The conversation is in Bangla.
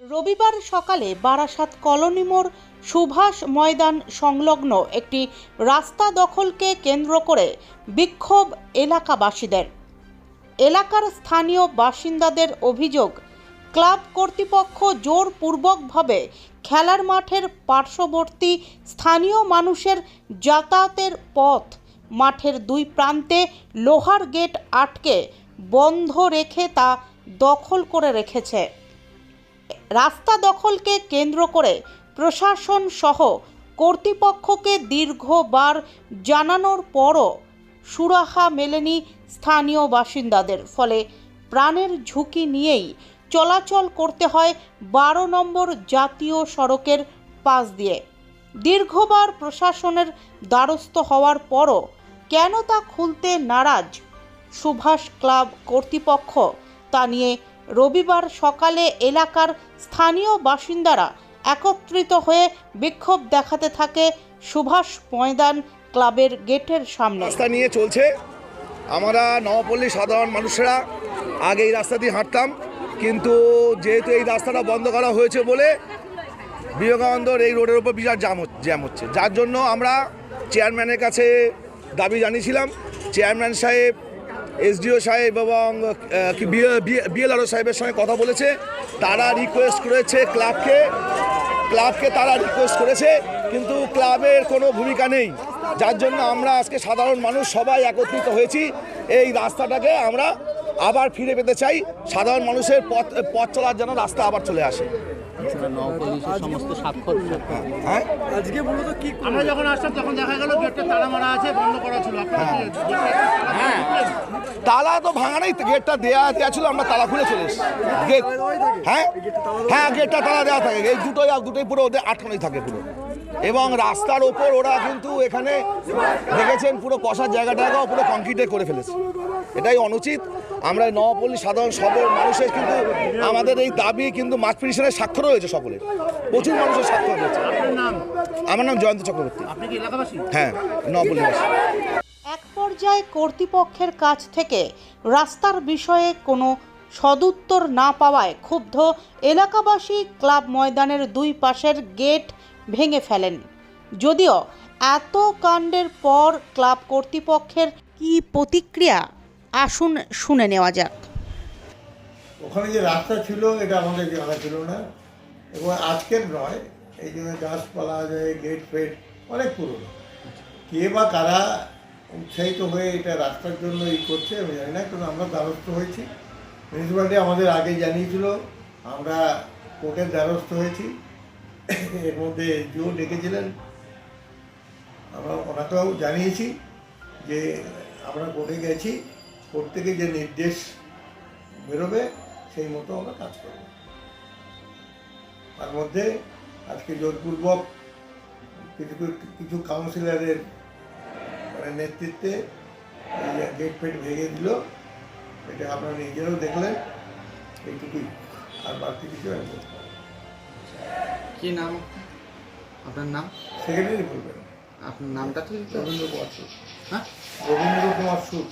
রবিবার সকালে বারাসাত কলোনি মোড় সুভাষ ময়দান সংলগ্ন একটি রাস্তা দখলকে কেন্দ্র করে বিক্ষোভ এলাকাবাসীদের। এলাকার স্থানীয় বাসিন্দাদের অভিযোগ, ক্লাব কর্তৃপক্ষ জোরপূর্বকভাবে খেলার মাঠের পার্শ্ববর্তী স্থানীয় মানুষের যাতায়াতের পথ মাঠের দুই প্রান্তে লোহার গেট আটকে বন্ধ রেখে তা দখল করে রেখেছে। রাস্তা দখলকে কেন্দ্র করে প্রশাসন সহ কর্তৃপক্ষকে দীর্ঘবার জানানোর পরও সুরাহা মেলেনি স্থানীয় বাসিন্দাদের। ফলে প্রাণের ঝুঁকি নিয়েই চলাচল করতে হয় বারো নম্বর জাতীয় সড়কের পাশ দিয়ে। দীর্ঘবার প্রশাসনের দ্বারস্থ হওয়ার পরও কেন তা খুলতে নারাজ সুভাষ ক্লাব কর্তৃপক্ষ তা নিয়ে রবিবার সকালে এলাকার স্থানীয় বাসিন্দারা একত্রিত হয়ে বিক্ষোভ দেখাতে থাকে সুভাষ ময়দান ক্লাবের গেটের সামনে। রাস্তা নিয়ে চলছে। আমরা নবপল্লী সাধারণ মানুষেরা আগে এই রাস্তা দিয়ে হাঁটতাম, কিন্তু যেহেতু এই রাস্তাটা বন্ধ করা হয়েছে বলে বিবেকানন্দর এই রোডের উপর বিরাট হচ্ছে, জ্যাম হচ্ছে। যার জন্য আমরা চেয়ারম্যানের কাছে দাবি জানিয়েছিলাম। চেয়ারম্যান সাহেব এসডিও সাহেব এবং বিএলআরও সাহেবের সঙ্গে কথা বলেছে। তারা রিকোয়েস্ট করেছে ক্লাবকে ক্লাবকে তারা রিকোয়েস্ট করেছে, কিন্তু ক্লাবের কোনো ভূমিকা নেই। যার জন্য আমরা আজকে সাধারণ মানুষ সবাই একত্রিত হয়েছি। এই রাস্তাটাকে আমরা আবার ফিরে পেতে চাই। সাধারণ মানুষের পথ পথ চলার জন্য রাস্তা আবার চলে আসে। সমস্ত স্বাক্ষর হ্যাঁ? আমরা যখন আসলাম তখন দেখা গেল গেটটা তালা মারা আছে বন্ধ করা ছিল। কি গেটটা- হ্যাঁ। তালা তো ভাঙা নেই গেটটা দেওয়া দেওয়া ছিল আমরা তালা খুলে চলে গেট হ্যাঁ? হ্যাঁ গেটটা তালা দেওয়া থাকে। এই দুটোই আর দুটোই পুরো ওদের আটকানোই থাকে পুরো। এবং রাস্তার ওপর ওরা কিন্তু এখানে দেখেছেন পুরো কষার জায়গাটাকেও পুরো কংক্রিটে করে ফেলেছে। এটাই অনুচিত। আমরা নবপল্লী সাধারণ সবল মানুষের কিন্তু আমাদের এই দাবি কিন্তু মাঠ পিটিশনের স্বাক্ষর রয়েছে সকলের প্রচুর মানুষের স্বাক্ষর রয়েছে আমার নাম জয়ন্ত চক্রবর্তী। আপনি কি এলাকাবাসী? হ্যাঁ নবপল্লীবাসী এক পর্যায়ে কর্তৃপক্ষের কাছ থেকে রাস্তার বিষয়ে কোনো সদুত্তর না পাওয়ায় ক্ষুব্ধ এলাকাবাসী ক্লাব ময়দানের দুই পাশের গেট ভেঙে ফেলেন। যদিও এত কাণ্ডের পর ক্লাব কর্তৃপক্ষের কী প্রতিক্রিয়া আসুন, শুনে নেওয়া যাক। ওখানে যে রাস্তা ছিল, এটা আমাদের জানা ছিল না। এবং আজকের নয়, এই জন্য গাছপালা গেট ফেট অনেক পুরনো। কে বা কারা উৎসাহিত হয়ে এটা রাস্তার জন্য ই করছে, আমি জানি না, কিন্তু আমরা দ্বারস্থ হয়েছি। মিউনিসিপ্যালিটি আমাদের আগে জানিয়েছিল, আমরা কোর্টের দ্বারস্থ হয়েছি। এর মধ্যে জিও ডেকেছিলেন। আমরা ওনাকেও জানিয়েছি যে আমরা কোর্টে গেছি। থেকে যে নির্দেশ বেরোবে সেই মতো আমরা কাজ করব। তার মধ্যে আজকে জোরপূর্বক কিছু কিছু কাউন্সিলরের মানে নেতৃত্বে এই গেট ফেট ভেঙে দিল এটা আপনারা নিজেরাও দেখলেন। এইটুকুই। আর বাড়তি কিছু আমি বলব না। কি নাম? আপনার নাম? সেক্রেটারি বলবেন। আপনার নামটা ঠিক রবীন্দ্র কুমার সুদ হ্যাঁ? রবীন্দ্র কুমার সুদ